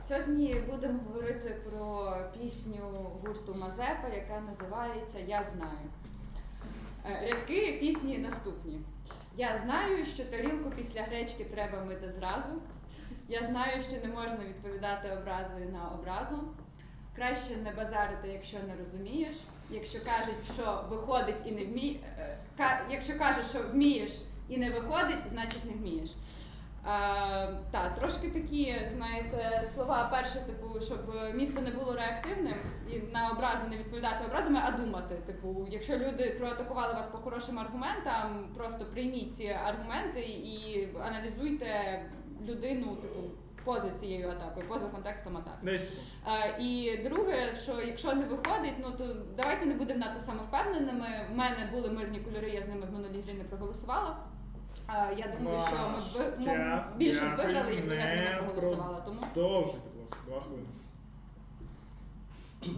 сьогодні будемо говорити про пісню гурту Мазепа, яка називається Я знаю. Е, Рядки пісні наступні. Я знаю, що тарілку після гречки треба мити зразу. Я знаю, що не можна відповідати образою на образу. Краще не базарити, якщо не розумієш. Якщо кажуть, що виходить і не вмієш, якщо кажеш, що вмієш і не виходить, значить не вмієш. Е, та, трошки такі, знаєте, слова перше, типу, щоб місто не було реактивним і на образу не відповідати образами, а думати. Типу, якщо люди проатакували вас по хорошим аргументам, просто прийміть ці аргументи і аналізуйте людину, типу, поза цією атакою, поза контекстом атаки. 10 секунд. Е, І друге, що якщо не виходить, ну то давайте не будемо надто самовпевненими. У мене були мирні кольори, я з ними в минулій грі не проголосувала. Я думаю, що ми Ваш б час, більше б виграли, якби я з ними не проголосувала. Тому Довжити, будь ласка, два хвилини.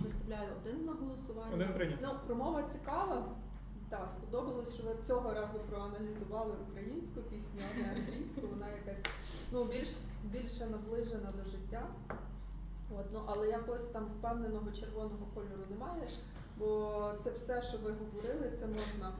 Виставляю один на голосування. Один прийнято. Ну, промова цікава. Так, сподобалось, що ви цього разу проаналізували українську пісню, а не англійську. Вона якась ну, більш, більше наближена до життя. От, ну, але якогось там впевненого червоного кольору немає, бо це все, що ви говорили, це можна